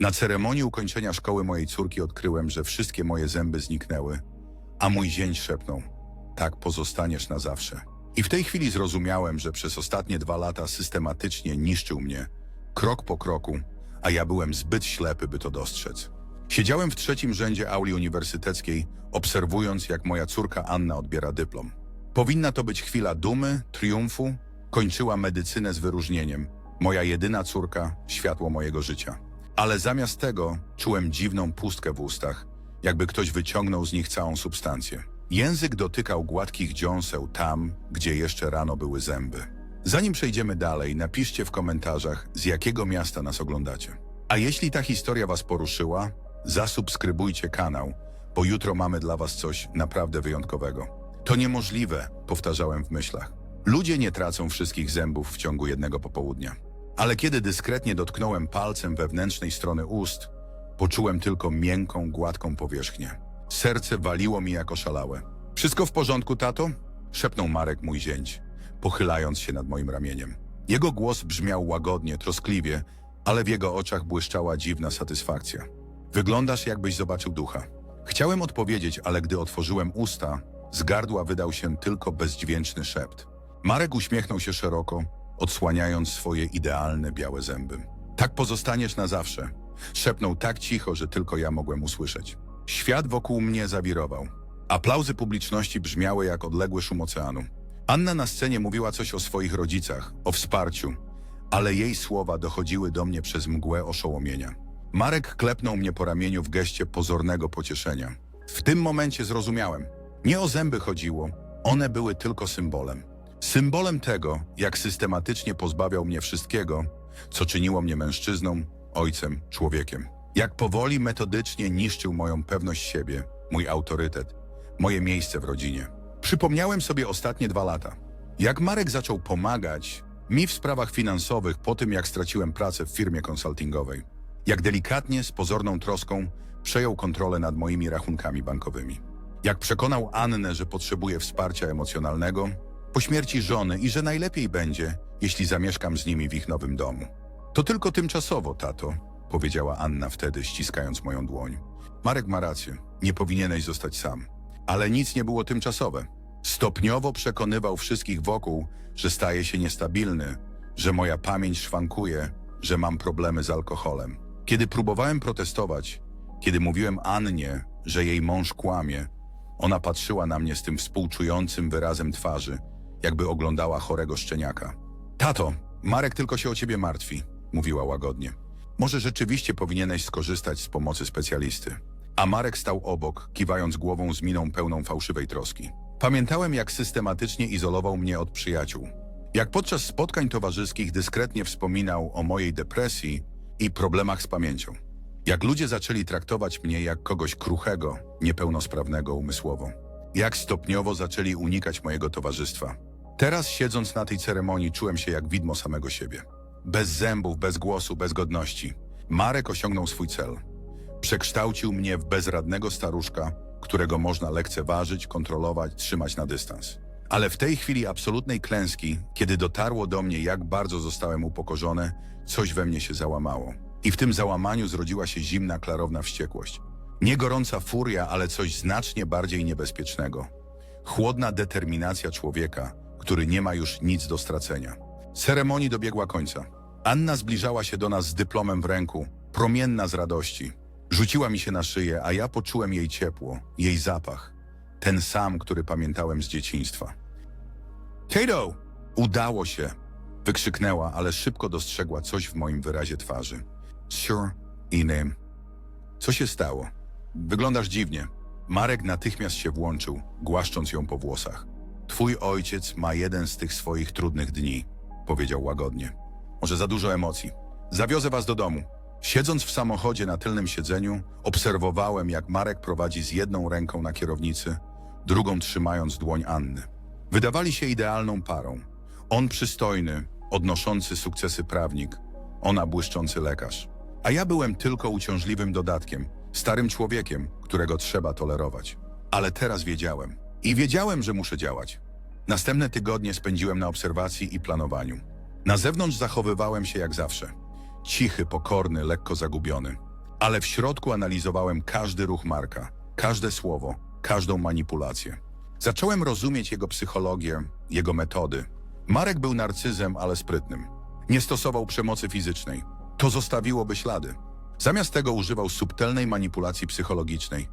Na ceremonii ukończenia szkoły mojej córki odkryłem, że wszystkie moje zęby zniknęły, a mój zięć szepnął: Tak pozostaniesz na zawsze. I w tej chwili zrozumiałem, że przez ostatnie dwa lata systematycznie niszczył mnie, krok po kroku, a ja byłem zbyt ślepy, by to dostrzec. Siedziałem w trzecim rzędzie auli uniwersyteckiej, obserwując, jak moja córka Anna odbiera dyplom. Powinna to być chwila dumy, triumfu. Kończyła medycynę z wyróżnieniem. Moja jedyna córka, światło mojego życia. Ale zamiast tego czułem dziwną pustkę w ustach, jakby ktoś wyciągnął z nich całą substancję. Język dotykał gładkich dziąseł tam, gdzie jeszcze rano były zęby. Zanim przejdziemy dalej, napiszcie w komentarzach, z jakiego miasta nas oglądacie. A jeśli ta historia Was poruszyła, zasubskrybujcie kanał, bo jutro mamy dla Was coś naprawdę wyjątkowego. To niemożliwe, powtarzałem w myślach. Ludzie nie tracą wszystkich zębów w ciągu jednego popołudnia. Ale kiedy dyskretnie dotknąłem palcem wewnętrznej strony ust, poczułem tylko miękką, gładką powierzchnię. Serce waliło mi jak oszalałe. Wszystko w porządku, tato? Szepnął Marek, mój zięć, pochylając się nad moim ramieniem. Jego głos brzmiał łagodnie, troskliwie, ale w jego oczach błyszczała dziwna satysfakcja. Wyglądasz, jakbyś zobaczył ducha. Chciałem odpowiedzieć, ale gdy otworzyłem usta, z gardła wydał się tylko bezdźwięczny szept. Marek uśmiechnął się szeroko, odsłaniając swoje idealne białe zęby. Tak pozostaniesz na zawsze. Szepnął tak cicho, że tylko ja mogłem usłyszeć. Świat wokół mnie zawirował. Aplauzy publiczności brzmiały jak odległy szum oceanu. Anna na scenie mówiła coś o swoich rodzicach, o wsparciu, ale jej słowa dochodziły do mnie przez mgłę oszołomienia. Marek klepnął mnie po ramieniu w geście pozornego pocieszenia. W tym momencie zrozumiałem. Nie o zęby chodziło, one były tylko symbolem. Symbolem tego, jak systematycznie pozbawiał mnie wszystkiego, co czyniło mnie mężczyzną, ojcem, człowiekiem. Jak powoli, metodycznie niszczył moją pewność siebie, mój autorytet, moje miejsce w rodzinie. Przypomniałem sobie ostatnie dwa lata. Jak Marek zaczął pomagać mi w sprawach finansowych po tym, jak straciłem pracę w firmie konsultingowej. Jak delikatnie, z pozorną troską przejął kontrolę nad moimi rachunkami bankowymi. Jak przekonał Annę, że potrzebuje wsparcia emocjonalnego po śmierci żony i że najlepiej będzie, jeśli zamieszkam z nimi w ich nowym domu. To tylko tymczasowo, tato, powiedziała Anna wtedy, ściskając moją dłoń. Marek ma rację, nie powinieneś zostać sam. Ale nic nie było tymczasowe. Stopniowo przekonywał wszystkich wokół, że staje się niestabilny, że moja pamięć szwankuje, że mam problemy z alkoholem. Kiedy próbowałem protestować, kiedy mówiłem Annie, że jej mąż kłamie, ona patrzyła na mnie z tym współczującym wyrazem twarzy, jakby oglądała chorego szczeniaka. Tato, Marek tylko się o ciebie martwi, mówiła łagodnie. Może rzeczywiście powinieneś skorzystać z pomocy specjalisty. A Marek stał obok, kiwając głową z miną pełną fałszywej troski. Pamiętałem, jak systematycznie izolował mnie od przyjaciół. Jak podczas spotkań towarzyskich dyskretnie wspominał o mojej depresji i problemach z pamięcią. Jak ludzie zaczęli traktować mnie jak kogoś kruchego, niepełnosprawnego umysłowo. Jak stopniowo zaczęli unikać mojego towarzystwa. Teraz, siedząc na tej ceremonii, czułem się jak widmo samego siebie. Bez zębów, bez głosu, bez godności. Marek osiągnął swój cel. Przekształcił mnie w bezradnego staruszka, którego można lekceważyć, kontrolować, trzymać na dystans. Ale w tej chwili absolutnej klęski, kiedy dotarło do mnie, jak bardzo zostałem upokorzony, coś we mnie się załamało. I w tym załamaniu zrodziła się zimna, klarowna wściekłość. Nie gorąca furia, ale coś znacznie bardziej niebezpiecznego. Chłodna determinacja człowieka, który nie ma już nic do stracenia. Ceremonii dobiegła końca. Anna zbliżała się do nas z dyplomem w ręku, promienna z radości. Rzuciła mi się na szyję, a ja poczułem jej ciepło, jej zapach. Ten sam, który pamiętałem z dzieciństwa. Kato! Udało się! Wykrzyknęła, ale szybko dostrzegła coś w moim wyrazie twarzy. Sure, innym. Co się stało? Wyglądasz dziwnie. Marek natychmiast się włączył, głaszcząc ją po włosach. Twój ojciec ma jeden z tych swoich trudnych dni, powiedział łagodnie. Może za dużo emocji. Zawiozę was do domu. Siedząc w samochodzie na tylnym siedzeniu, obserwowałem, jak Marek prowadzi z jedną ręką na kierownicy, drugą trzymając dłoń Anny. Wydawali się idealną parą. On przystojny, odnoszący sukcesy prawnik, ona błyszczący lekarz. A ja byłem tylko uciążliwym dodatkiem, starym człowiekiem, którego trzeba tolerować. Ale teraz wiedziałem. I wiedziałem, że muszę działać. Następne tygodnie spędziłem na obserwacji i planowaniu. Na zewnątrz zachowywałem się jak zawsze. Cichy, pokorny, lekko zagubiony. ale w środku analizowałem każdy ruch Marka, każde słowo, każdą manipulację. Zacząłem rozumieć jego psychologię, jego metody. Marek był narcyzem, ale sprytnym. Nie stosował przemocy fizycznej. To zostawiłoby ślady. Zamiast tego używał subtelnej manipulacji psychologicznej,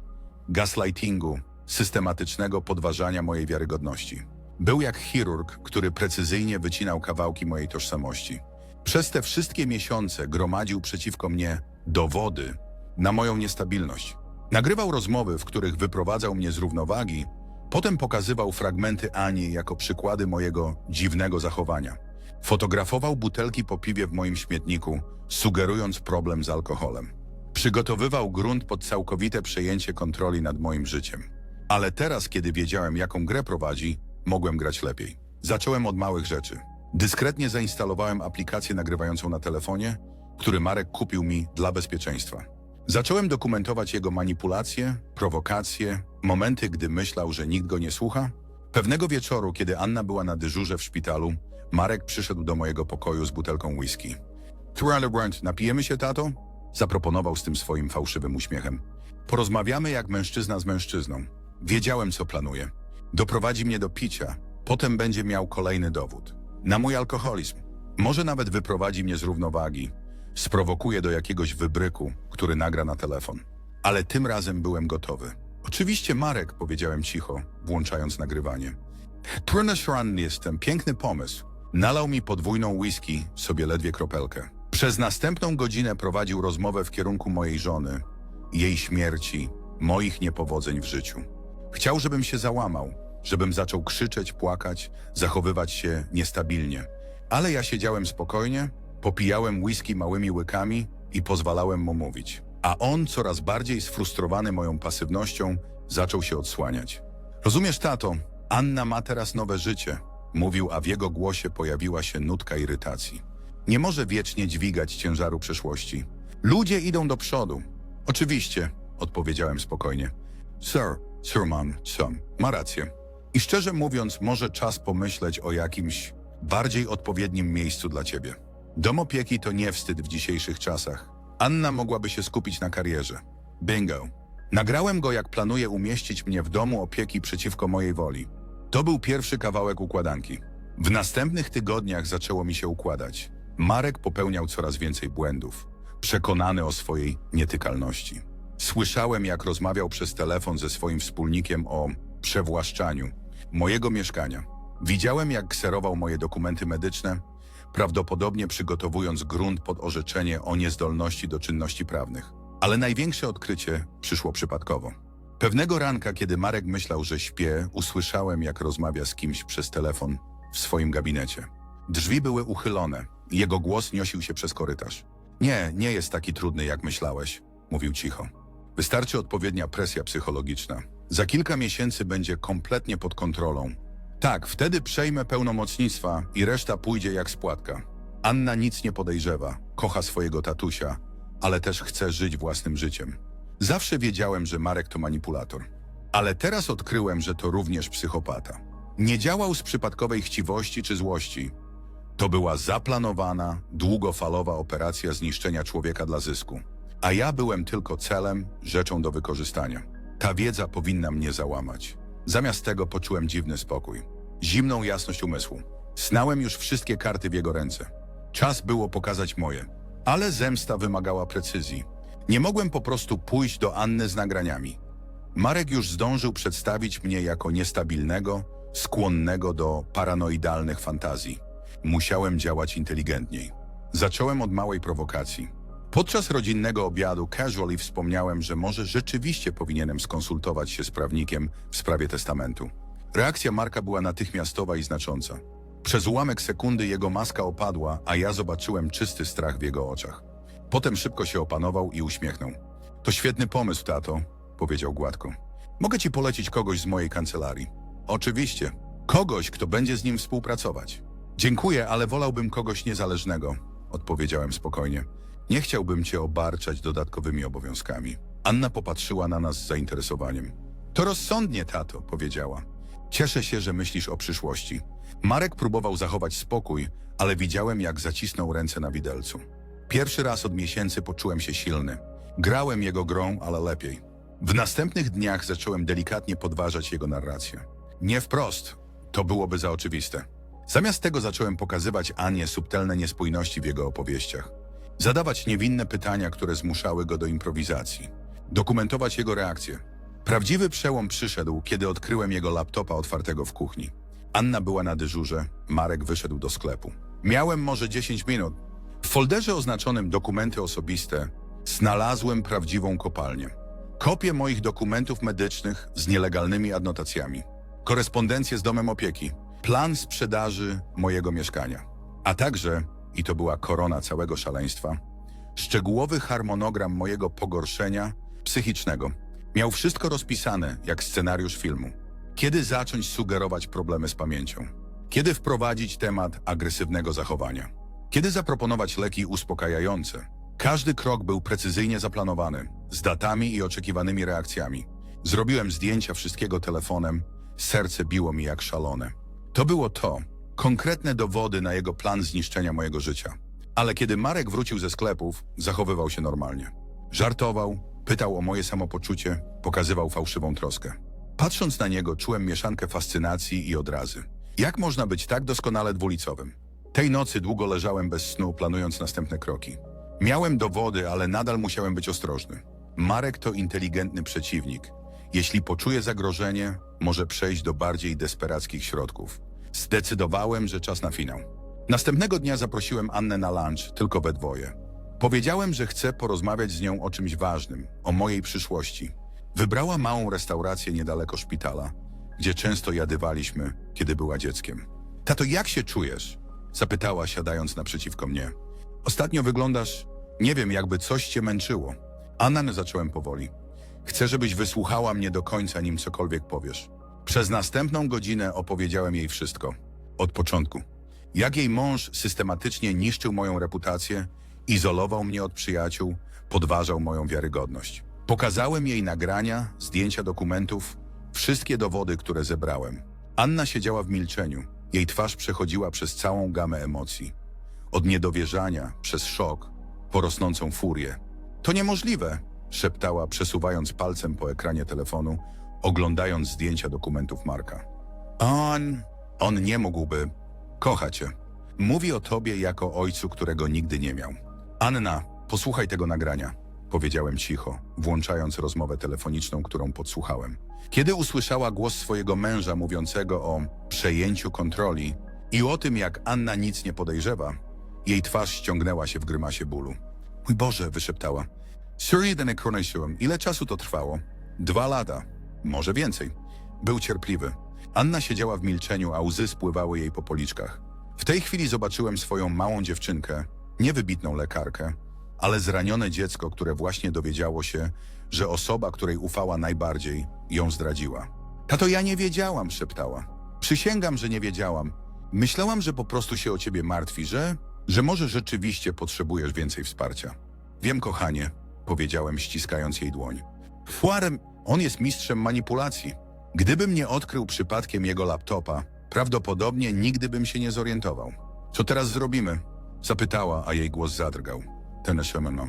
gaslightingu, systematycznego podważania mojej wiarygodności. Był jak chirurg, który precyzyjnie wycinał kawałki mojej tożsamości. Przez te wszystkie miesiące gromadził przeciwko mnie dowody na moją niestabilność. Nagrywał rozmowy, w których wyprowadzał mnie z równowagi, potem pokazywał fragmenty Ani jako przykłady mojego dziwnego zachowania. Fotografował butelki po piwie w moim śmietniku, sugerując problem z alkoholem. Przygotowywał grunt pod całkowite przejęcie kontroli nad moim życiem. Ale teraz, kiedy wiedziałem, jaką grę prowadzi, mogłem grać lepiej. Zacząłem od małych rzeczy. Dyskretnie zainstalowałem aplikację nagrywającą na telefonie, który Marek kupił mi dla bezpieczeństwa. Zacząłem dokumentować jego manipulacje, prowokacje, momenty, gdy myślał, że nikt go nie słucha. Pewnego wieczoru, kiedy Anna była na dyżurze w szpitalu, Marek przyszedł do mojego pokoju z butelką whisky. Trailer Brand, napijemy się, tato? Zaproponował z tym swoim fałszywym uśmiechem. Porozmawiamy jak mężczyzna z mężczyzną. Wiedziałem, co planuje. Doprowadzi mnie do picia, potem będzie miał kolejny dowód. Na mój alkoholizm. Może nawet wyprowadzi mnie z równowagi. Sprowokuje do jakiegoś wybryku, który nagra na telefon. Ale tym razem byłem gotowy. Oczywiście, Marek, powiedziałem cicho, włączając nagrywanie. Trudność ranny jestem, piękny pomysł. Nalał mi podwójną whisky, sobie ledwie kropelkę. Przez następną godzinę prowadził rozmowę w kierunku mojej żony, jej śmierci, moich niepowodzeń w życiu. Chciał, żebym się załamał, żebym zaczął krzyczeć, płakać, zachowywać się niestabilnie. Ale ja siedziałem spokojnie, popijałem whisky małymi łykami i pozwalałem mu mówić. A on, coraz bardziej sfrustrowany moją pasywnością, zaczął się odsłaniać. Rozumiesz, tato, Anna ma teraz nowe życie, mówił, a w jego głosie pojawiła się nutka irytacji. Nie może wiecznie dźwigać ciężaru przeszłości. Ludzie idą do przodu. Oczywiście, odpowiedziałem spokojnie. Sir, mam, sam, ma rację. I szczerze mówiąc, może czas pomyśleć o jakimś bardziej odpowiednim miejscu dla ciebie. Dom opieki to nie wstyd w dzisiejszych czasach. Anna mogłaby się skupić na karierze. Bingo. Nagrałem go, jak planuje umieścić mnie w domu opieki przeciwko mojej woli. To był pierwszy kawałek układanki. W następnych tygodniach zaczęło mi się układać. Marek popełniał coraz więcej błędów, przekonany o swojej nietykalności. Słyszałem, jak rozmawiał przez telefon ze swoim wspólnikiem o przewłaszczaniu mojego mieszkania. Widziałem, jak kserował moje dokumenty medyczne, prawdopodobnie przygotowując grunt pod orzeczenie o niezdolności do czynności prawnych. Ale największe odkrycie przyszło przypadkowo. Pewnego ranka, kiedy Marek myślał, że śpię, usłyszałem, jak rozmawia z kimś przez telefon w swoim gabinecie. Drzwi były uchylone. Jego głos niosił się przez korytarz. Nie, nie jest taki trudny, jak myślałeś, mówił cicho. Wystarczy odpowiednia presja psychologiczna. Za kilka miesięcy będzie kompletnie pod kontrolą. Tak, wtedy przejmę pełnomocnictwa i reszta pójdzie jak spłatka. Anna nic nie podejrzewa, kocha swojego tatusia, ale też chce żyć własnym życiem. Zawsze wiedziałem, że Marek to manipulator. Ale teraz odkryłem, że to również psychopata. Nie działał z przypadkowej chciwości czy złości. To była zaplanowana, długofalowa operacja zniszczenia człowieka dla zysku. A ja byłem tylko celem, rzeczą do wykorzystania. Ta wiedza powinna mnie załamać. Zamiast tego poczułem dziwny spokój. Zimną jasność umysłu. Snałem już wszystkie karty w jego ręce. Czas było pokazać moje. Ale zemsta wymagała precyzji. Nie mogłem po prostu pójść do Anny z nagraniami. Marek już zdążył przedstawić mnie jako niestabilnego, skłonnego do paranoidalnych fantazji. Musiałem działać inteligentniej. Zacząłem od małej prowokacji. Podczas rodzinnego obiadu casually wspomniałem, że może rzeczywiście powinienem skonsultować się z prawnikiem w sprawie testamentu. Reakcja Marka była natychmiastowa i znacząca. Przez ułamek sekundy jego maska opadła, a ja zobaczyłem czysty strach w jego oczach. Potem szybko się opanował i uśmiechnął. To świetny pomysł, tato, powiedział gładko. Mogę ci polecić kogoś z mojej kancelarii. Oczywiście. Kogoś, kto będzie z nim współpracować. Dziękuję, ale wolałbym kogoś niezależnego, odpowiedziałem spokojnie. Nie chciałbym cię obarczać dodatkowymi obowiązkami. Anna popatrzyła na nas z zainteresowaniem. To rozsądnie, tato, powiedziała. Cieszę się, że myślisz o przyszłości. Marek próbował zachować spokój, ale widziałem, jak zacisnął ręce na widelcu. Pierwszy raz od miesięcy poczułem się silny. Grałem jego grą, ale lepiej. W następnych dniach zacząłem delikatnie podważać jego narrację. Nie wprost, to byłoby za oczywiste. Zamiast tego zacząłem pokazywać Anie subtelne niespójności w jego opowieściach. Zadawać niewinne pytania, które zmuszały go do improwizacji. Dokumentować jego reakcje. Prawdziwy przełom przyszedł, kiedy odkryłem jego laptopa otwartego w kuchni. Anna była na dyżurze, Marek wyszedł do sklepu. Miałem może 10 minut. W folderze oznaczonym dokumenty osobiste znalazłem prawdziwą kopalnię. Kopię moich dokumentów medycznych z nielegalnymi adnotacjami. Korespondencję z domem opieki. Plan sprzedaży mojego mieszkania. A także, i to była korona całego szaleństwa, szczegółowy harmonogram mojego pogorszenia psychicznego. Miał wszystko rozpisane, jak scenariusz filmu. Kiedy zacząć sugerować problemy z pamięcią? Kiedy wprowadzić temat agresywnego zachowania? Kiedy zaproponować leki uspokajające? Każdy krok był precyzyjnie zaplanowany, z datami i oczekiwanymi reakcjami. Zrobiłem zdjęcia wszystkiego telefonem, serce biło mi jak szalone. To było to, konkretne dowody na jego plan zniszczenia mojego życia. Ale kiedy Marek wrócił ze sklepów, zachowywał się normalnie. Żartował, pytał o moje samopoczucie, pokazywał fałszywą troskę. Patrząc na niego, czułem mieszankę fascynacji i odrazy. Jak można być tak doskonale dwulicowym? Tej nocy długo leżałem bez snu, planując następne kroki. Miałem dowody, ale nadal musiałem być ostrożny. Marek to inteligentny przeciwnik. Jeśli poczuje zagrożenie, może przejść do bardziej desperackich środków. Zdecydowałem, że czas na finał. Następnego dnia zaprosiłem Annę na lunch, tylko we dwoje. Powiedziałem, że chcę porozmawiać z nią o czymś ważnym, o mojej przyszłości. Wybrała małą restaurację niedaleko szpitala, gdzie często jadywaliśmy, kiedy była dzieckiem. Tato, jak się czujesz? Zapytała, siadając naprzeciwko mnie. Ostatnio wyglądasz, nie wiem, jakby coś cię męczyło. Anna, zacząłem powoli. Chcę, żebyś wysłuchała mnie do końca, nim cokolwiek powiesz. Przez następną godzinę opowiedziałem jej wszystko. Od początku. Jak jej mąż systematycznie niszczył moją reputację, izolował mnie od przyjaciół, podważał moją wiarygodność. Pokazałem jej nagrania, zdjęcia dokumentów, wszystkie dowody, które zebrałem. Anna siedziała w milczeniu. Jej twarz przechodziła przez całą gamę emocji. Od niedowierzania, przez szok, po rosnącą furię. To niemożliwe, szeptała, przesuwając palcem po ekranie telefonu, oglądając zdjęcia dokumentów Marka. On, on nie mógłby. Kocha cię. Mówi o tobie jako ojcu, którego nigdy nie miał. Anna, posłuchaj tego nagrania, powiedziałem cicho, włączając rozmowę telefoniczną, którą podsłuchałem. Kiedy usłyszała głos swojego męża mówiącego o przejęciu kontroli i o tym, jak Anna nic nie podejrzewa, jej twarz ściągnęła się w grymasie bólu. Mój Boże, wyszeptała. Suri denekronesiłem. Ile czasu to trwało? Dwa lata. Może więcej. Był cierpliwy. Anna siedziała w milczeniu, a łzy spływały jej po policzkach. W tej chwili zobaczyłem swoją małą dziewczynkę, niewybitną lekarkę, ale zranione dziecko, które właśnie dowiedziało się, że osoba, której ufała najbardziej, ją zdradziła. Tato, ja nie wiedziałam, szeptała. Przysięgam, że nie wiedziałam. Myślałam, że po prostu się o ciebie martwi, że, że może rzeczywiście potrzebujesz więcej wsparcia. Wiem, kochanie, powiedziałem, ściskając jej dłoń. Fuarem, on jest mistrzem manipulacji. Gdybym nie odkrył przypadkiem jego laptopa, prawdopodobnie nigdy bym się nie zorientował. Co teraz zrobimy? Zapytała, a jej głos zadrgał. Ten szemeno.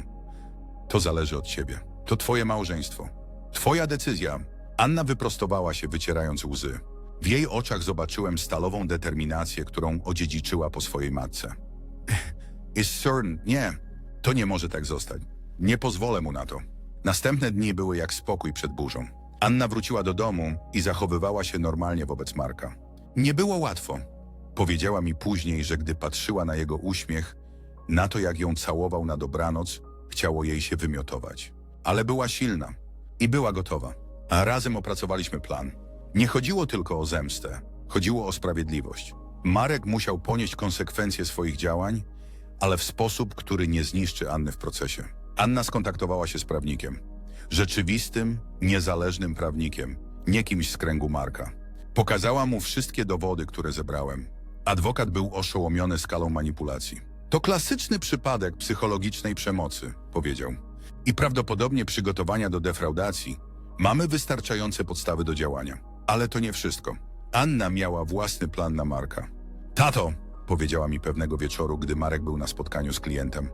To zależy od ciebie. To twoje małżeństwo. Twoja decyzja. Anna wyprostowała się, wycierając łzy. W jej oczach zobaczyłem stalową determinację, którą odziedziczyła po swojej matce. Is certain, nie. To nie może tak zostać. Nie pozwolę mu na to. Następne dni były jak spokój przed burzą. Anna wróciła do domu i zachowywała się normalnie wobec Marka. Nie było łatwo. Powiedziała mi później, że gdy patrzyła na jego uśmiech, na to jak ją całował na dobranoc, chciało jej się wymiotować. Ale była silna i była gotowa. A razem opracowaliśmy plan. Nie chodziło tylko o zemstę, chodziło o sprawiedliwość. Marek musiał ponieść konsekwencje swoich działań, ale w sposób, który nie zniszczy Anny w procesie. Anna skontaktowała się z prawnikiem. Rzeczywistym, niezależnym prawnikiem, nie kimś z kręgu Marka. Pokazała mu wszystkie dowody, które zebrałem. Adwokat był oszołomiony skalą manipulacji. To klasyczny przypadek psychologicznej przemocy, powiedział. I prawdopodobnie przygotowania do defraudacji. Mamy wystarczające podstawy do działania. Ale to nie wszystko. Anna miała własny plan na Marka. Tato, powiedziała mi pewnego wieczoru, gdy Marek był na spotkaniu z klientem.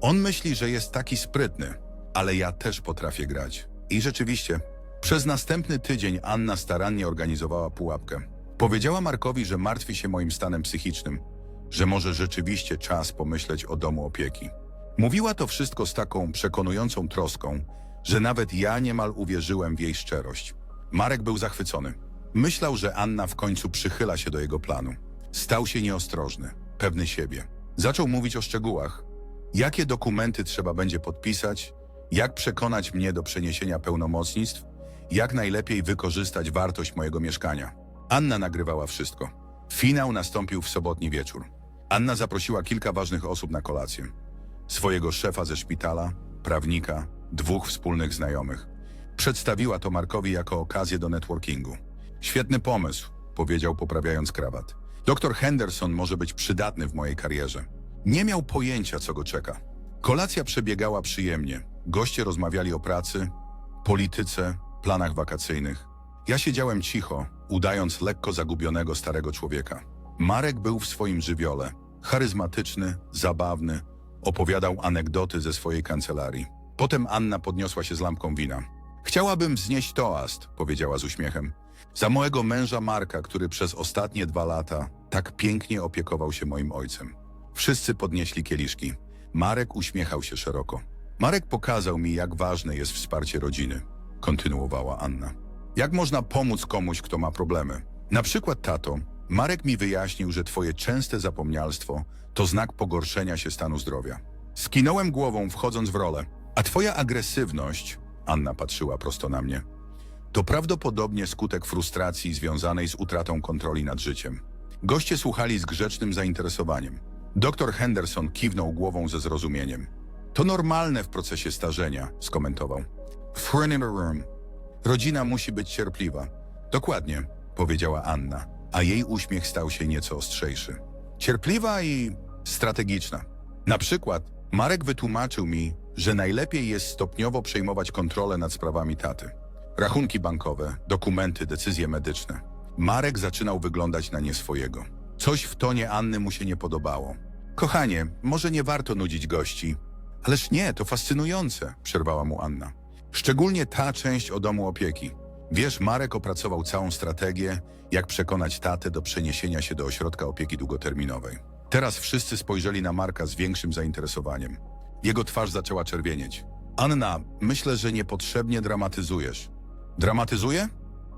On myśli, że jest taki sprytny. ale ja też potrafię grać. I rzeczywiście, przez następny tydzień Anna starannie organizowała pułapkę. Powiedziała Markowi, że martwi się moim stanem psychicznym, że może rzeczywiście czas pomyśleć o domu opieki. Mówiła to wszystko z taką przekonującą troską, że nawet ja niemal uwierzyłem w jej szczerość. Marek był zachwycony. Myślał, że Anna w końcu przychyla się do jego planu. Stał się nieostrożny, pewny siebie. Zaczął mówić o szczegółach. Jakie dokumenty trzeba będzie podpisać, jak przekonać mnie do przeniesienia pełnomocnictw, jak najlepiej wykorzystać wartość mojego mieszkania. Anna nagrywała wszystko. Finał nastąpił w sobotni wieczór. Anna zaprosiła kilka ważnych osób na kolację. Swojego szefa ze szpitala, prawnika, dwóch wspólnych znajomych. Przedstawiła to Markowi jako okazję do networkingu. Świetny pomysł, powiedział poprawiając krawat. Doktor Henderson może być przydatny w mojej karierze. Nie miał pojęcia, co go czeka. Kolacja przebiegała przyjemnie. Goście rozmawiali o pracy, polityce, planach wakacyjnych. Ja siedziałem cicho, udając lekko zagubionego starego człowieka. Marek był w swoim żywiole. Charyzmatyczny, zabawny, opowiadał anegdoty ze swojej kancelarii. Potem Anna podniosła się z lampką wina. Chciałabym wznieść toast, powiedziała z uśmiechem. Za mojego męża Marka, który przez ostatnie dwa lata tak pięknie opiekował się moim ojcem. Wszyscy podnieśli kieliszki. Marek uśmiechał się szeroko. Marek pokazał mi, jak ważne jest wsparcie rodziny, kontynuowała Anna. Jak można pomóc komuś, kto ma problemy? Na przykład tato, Marek mi wyjaśnił, że twoje częste zapomnialstwo to znak pogorszenia się stanu zdrowia. Skinąłem głową, wchodząc w rolę. A twoja agresywność, Anna patrzyła prosto na mnie, to prawdopodobnie skutek frustracji związanej z utratą kontroli nad życiem. Goście słuchali z grzecznym zainteresowaniem. Doktor Henderson kiwnął głową ze zrozumieniem. To normalne w procesie starzenia, skomentował. A room. Rodzina musi być cierpliwa. Dokładnie, powiedziała Anna, a jej uśmiech stał się nieco ostrzejszy. Cierpliwa i strategiczna. Na przykład Marek wytłumaczył mi, że najlepiej jest stopniowo przejmować kontrolę nad sprawami taty. Rachunki bankowe, dokumenty, decyzje medyczne. Marek zaczynał wyglądać na nie swojego. Coś w tonie Anny mu się nie podobało. Kochanie, może nie warto nudzić gości. Ależ nie, to fascynujące, przerwała mu Anna. Szczególnie ta część o domu opieki. Wiesz, Marek opracował całą strategię, jak przekonać tatę do przeniesienia się do ośrodka opieki długoterminowej. Teraz wszyscy spojrzeli na Marka z większym zainteresowaniem. Jego twarz zaczęła czerwienieć. Anna, myślę, że niepotrzebnie dramatyzujesz. Dramatyzuję?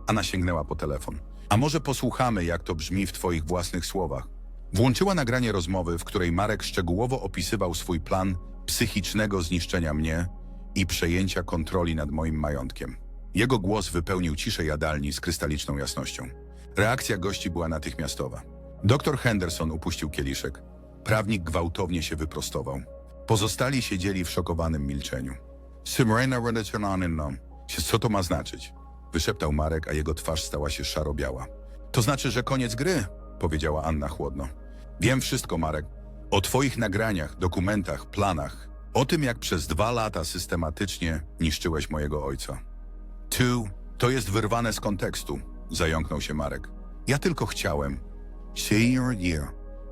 Anna sięgnęła po telefon. A może posłuchamy, jak to brzmi w twoich własnych słowach? Włączyła nagranie rozmowy, w której Marek szczegółowo opisywał swój plan psychicznego zniszczenia mnie i przejęcia kontroli nad moim majątkiem. Jego głos wypełnił ciszę jadalni z krystaliczną jasnością. Reakcja gości była natychmiastowa. Doktor Henderson upuścił kieliszek. Prawnik gwałtownie się wyprostował. Pozostali siedzieli w szokowanym milczeniu. Symrena Redecionaninnom. Co to ma znaczyć? Wyszeptał Marek, a jego twarz stała się szaro-biała. To znaczy, że koniec gry, powiedziała Anna chłodno. Wiem wszystko, Marek. O twoich nagraniach, dokumentach, planach. O tym, jak przez dwa lata systematycznie niszczyłeś mojego ojca. Tu, to jest wyrwane z kontekstu, zająknął się Marek. Ja tylko chciałem. See your year.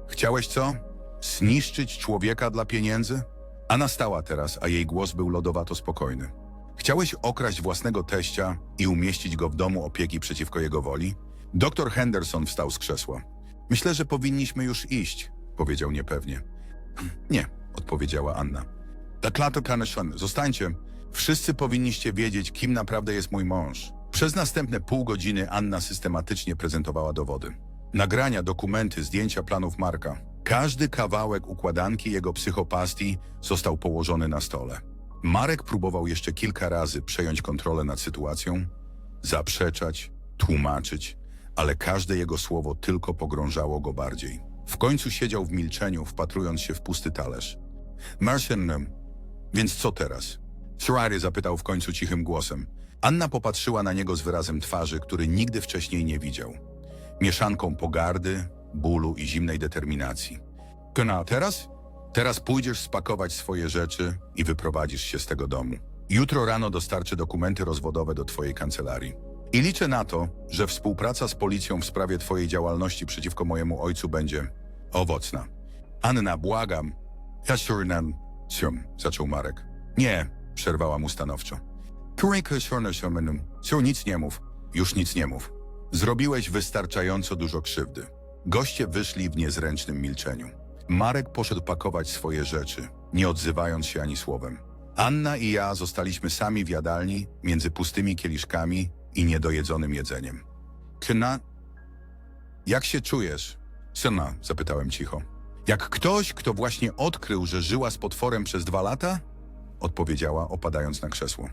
Chciałeś co? Zniszczyć człowieka dla pieniędzy? Anna stała teraz, a jej głos był lodowato spokojny. Chciałeś okraść własnego teścia i umieścić go w domu opieki przeciwko jego woli? Doktor Henderson wstał z krzesła. Myślę, że powinniśmy już iść, powiedział niepewnie. Nie, odpowiedziała Anna. Daklato Kaneszan, zostańcie. Wszyscy powinniście wiedzieć, kim naprawdę jest mój mąż. Przez następne pół godziny Anna systematycznie prezentowała dowody. Nagrania, dokumenty, zdjęcia planów Marka. Każdy kawałek układanki jego psychopastii został położony na stole. Marek próbował jeszcze kilka razy przejąć kontrolę nad sytuacją, zaprzeczać, tłumaczyć, ale każde jego słowo tylko pogrążało go bardziej. W końcu siedział w milczeniu, wpatrując się w pusty talerz. Marcin, więc co teraz? Ferrari zapytał w końcu cichym głosem. Anna popatrzyła na niego z wyrazem twarzy, który nigdy wcześniej nie widział. Mieszanką pogardy, bólu i zimnej determinacji. Kena, teraz? Teraz pójdziesz spakować swoje rzeczy i wyprowadzisz się z tego domu. Jutro rano dostarczę dokumenty rozwodowe do twojej kancelarii. I liczę na to, że współpraca z policją w sprawie twojej działalności przeciwko mojemu ojcu będzie owocna. Anna, błagam. Ja Surinam. Sium, zaczął Marek. Nie, przerwała mu stanowczo. Sior nic nie mów, już nic nie mów. Zrobiłeś wystarczająco dużo krzywdy. Goście wyszli w niezręcznym milczeniu. Marek poszedł pakować swoje rzeczy, nie odzywając się ani słowem. Anna i ja zostaliśmy sami w jadalni, między pustymi kieliszkami i niedojedzonym jedzeniem. Kna... Jak się czujesz? Syna, zapytałem cicho. Jak ktoś, kto właśnie odkrył, że żyła z potworem przez dwa lata? Odpowiedziała, opadając na krzesło.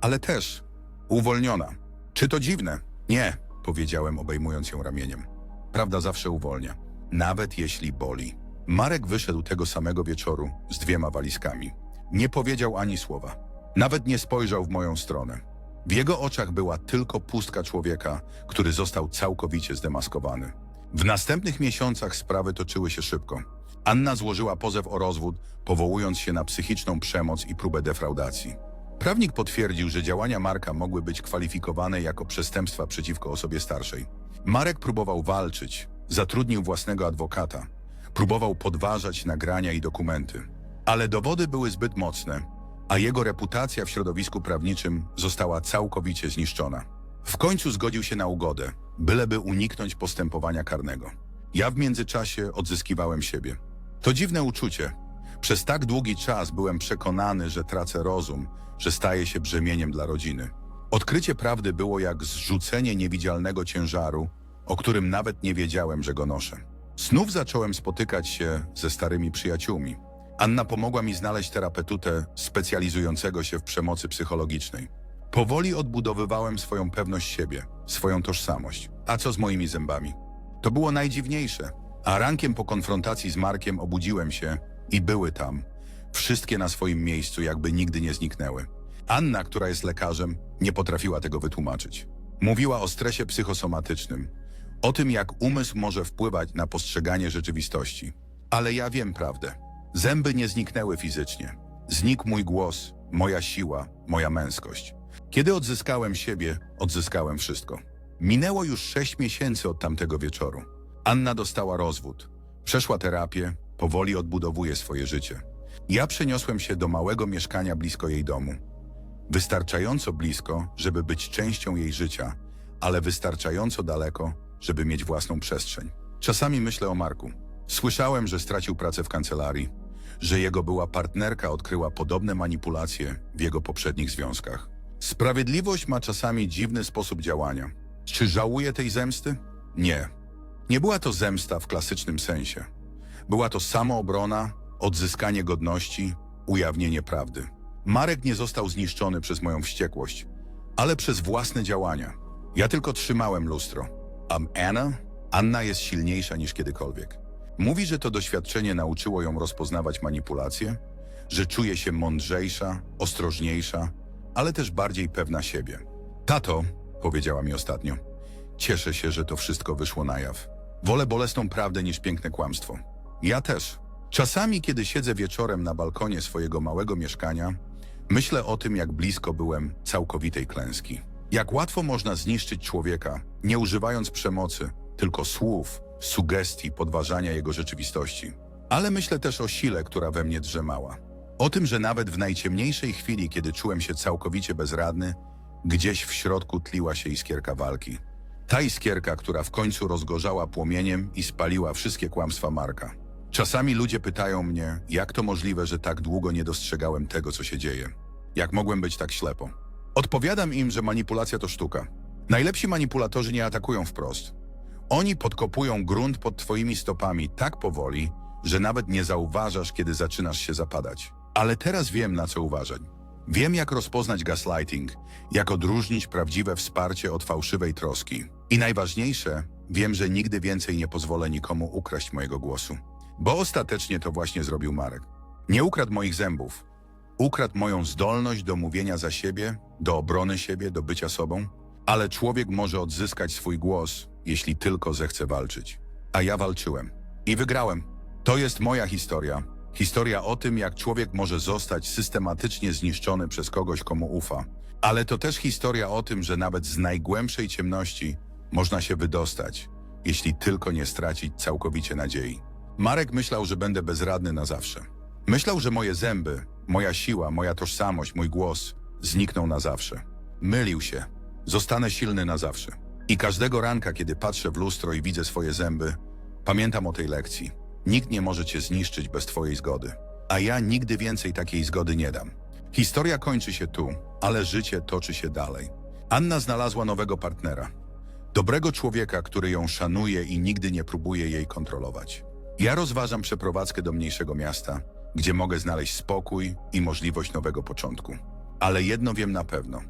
Ale też uwolniona. Czy to dziwne? Nie, powiedziałem, obejmując ją ramieniem. Prawda zawsze uwolnia, nawet jeśli boli. Marek wyszedł tego samego wieczoru z dwiema walizkami. Nie powiedział ani słowa. Nawet nie spojrzał w moją stronę. W jego oczach była tylko pustka człowieka, który został całkowicie zdemaskowany. W następnych miesiącach sprawy toczyły się szybko. Anna złożyła pozew o rozwód, powołując się na psychiczną przemoc i próbę defraudacji. Prawnik potwierdził, że działania Marka mogły być kwalifikowane jako przestępstwa przeciwko osobie starszej. Marek próbował walczyć, zatrudnił własnego adwokata, próbował podważać nagrania i dokumenty. Ale dowody były zbyt mocne, a jego reputacja w środowisku prawniczym została całkowicie zniszczona. W końcu zgodził się na ugodę, byleby uniknąć postępowania karnego. Ja w międzyczasie odzyskiwałem siebie. To dziwne uczucie. Przez tak długi czas byłem przekonany, że tracę rozum, że staję się brzemieniem dla rodziny. Odkrycie prawdy było jak zrzucenie niewidzialnego ciężaru, o którym nawet nie wiedziałem, że go noszę. Znów zacząłem spotykać się ze starymi przyjaciółmi. Anna pomogła mi znaleźć terapeutę specjalizującego się w przemocy psychologicznej. Powoli odbudowywałem swoją pewność siebie, swoją tożsamość. A co z moimi zębami? To było najdziwniejsze. A rankiem po konfrontacji z Markiem obudziłem się i były tam. Wszystkie na swoim miejscu, jakby nigdy nie zniknęły. Anna, która jest lekarzem, nie potrafiła tego wytłumaczyć. Mówiła o stresie psychosomatycznym, o tym, jak umysł może wpływać na postrzeganie rzeczywistości. Ale ja wiem prawdę. Zęby nie zniknęły fizycznie. Znikł mój głos, moja siła, moja męskość. Kiedy odzyskałem siebie, odzyskałem wszystko. Minęło już sześć miesięcy od tamtego wieczoru. Anna dostała rozwód. Przeszła terapię, powoli odbudowuje swoje życie. Ja przeniosłem się do małego mieszkania blisko jej domu. Wystarczająco blisko, żeby być częścią jej życia, ale wystarczająco daleko, żeby mieć własną przestrzeń. Czasami myślę o Marku. Słyszałem, że stracił pracę w kancelarii, że jego była partnerka odkryła podobne manipulacje w jego poprzednich związkach. Sprawiedliwość ma czasami dziwny sposób działania. Czy żałuję tej zemsty? Nie. Nie była to zemsta w klasycznym sensie. Była to samoobrona, odzyskanie godności, ujawnienie prawdy. Marek nie został zniszczony przez moją wściekłość, ale przez własne działania. Ja tylko trzymałem lustro. A Anna? Anna jest silniejsza niż kiedykolwiek. Mówi, że to doświadczenie nauczyło ją rozpoznawać manipulacje, że czuje się mądrzejsza, ostrożniejsza, ale też bardziej pewna siebie. Tato, powiedziała mi ostatnio, cieszę się, że to wszystko wyszło na jaw. Wolę bolesną prawdę niż piękne kłamstwo. Ja też. Czasami, kiedy siedzę wieczorem na balkonie swojego małego mieszkania, myślę o tym, jak blisko byłem całkowitej klęski. Jak łatwo można zniszczyć człowieka, nie używając przemocy, tylko słów, sugestii, podważania jego rzeczywistości. Ale myślę też o sile, która we mnie drzemała. O tym, że nawet w najciemniejszej chwili, kiedy czułem się całkowicie bezradny, gdzieś w środku tliła się iskierka walki. Ta iskierka, która w końcu rozgorzała płomieniem i spaliła wszystkie kłamstwa Marka. Czasami ludzie pytają mnie, jak to możliwe, że tak długo nie dostrzegałem tego, co się dzieje. Jak mogłem być tak ślepo? Odpowiadam im, że manipulacja to sztuka. Najlepsi manipulatorzy nie atakują wprost. Oni podkopują grunt pod twoimi stopami tak powoli, że nawet nie zauważasz, kiedy zaczynasz się zapadać. Ale teraz wiem, na co uważać. Wiem, jak rozpoznać gaslighting, jak odróżnić prawdziwe wsparcie od fałszywej troski. I najważniejsze, wiem, że nigdy więcej nie pozwolę nikomu ukraść mojego głosu. Bo ostatecznie to właśnie zrobił Marek. Nie ukradł moich zębów. Ukradł moją zdolność do mówienia za siebie, do obrony siebie, do bycia sobą. Ale człowiek może odzyskać swój głos, jeśli tylko zechce walczyć. A ja walczyłem. I wygrałem. To jest moja historia. Historia o tym, jak człowiek może zostać systematycznie zniszczony przez kogoś, komu ufa. Ale to też historia o tym, że nawet z najgłębszej ciemności można się wydostać, jeśli tylko nie stracić całkowicie nadziei. Marek myślał, że będę bezradny na zawsze. Myślał, że moje zęby, moja siła, moja tożsamość, mój głos znikną na zawsze. Mylił się. Zostanę silny na zawsze. I każdego ranka, kiedy patrzę w lustro i widzę swoje zęby, pamiętam o tej lekcji. Nikt nie może cię zniszczyć bez twojej zgody. A ja nigdy więcej takiej zgody nie dam. Historia kończy się tu, ale życie toczy się dalej. Anna znalazła nowego partnera. Dobrego człowieka, który ją szanuje i nigdy nie próbuje jej kontrolować. Ja rozważam przeprowadzkę do mniejszego miasta, gdzie mogę znaleźć spokój i możliwość nowego początku. Ale jedno wiem na pewno.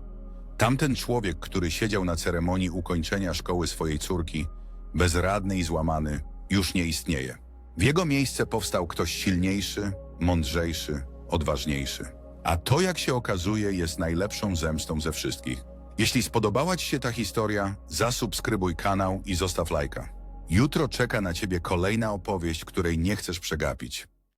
Tamten człowiek, który siedział na ceremonii ukończenia szkoły swojej córki, bezradny i złamany, już nie istnieje. W jego miejsce powstał ktoś silniejszy, mądrzejszy, odważniejszy. A to, jak się okazuje, jest najlepszą zemstą ze wszystkich. Jeśli spodobała Ci się ta historia, zasubskrybuj kanał i zostaw lajka. Jutro czeka na Ciebie kolejna opowieść, której nie chcesz przegapić.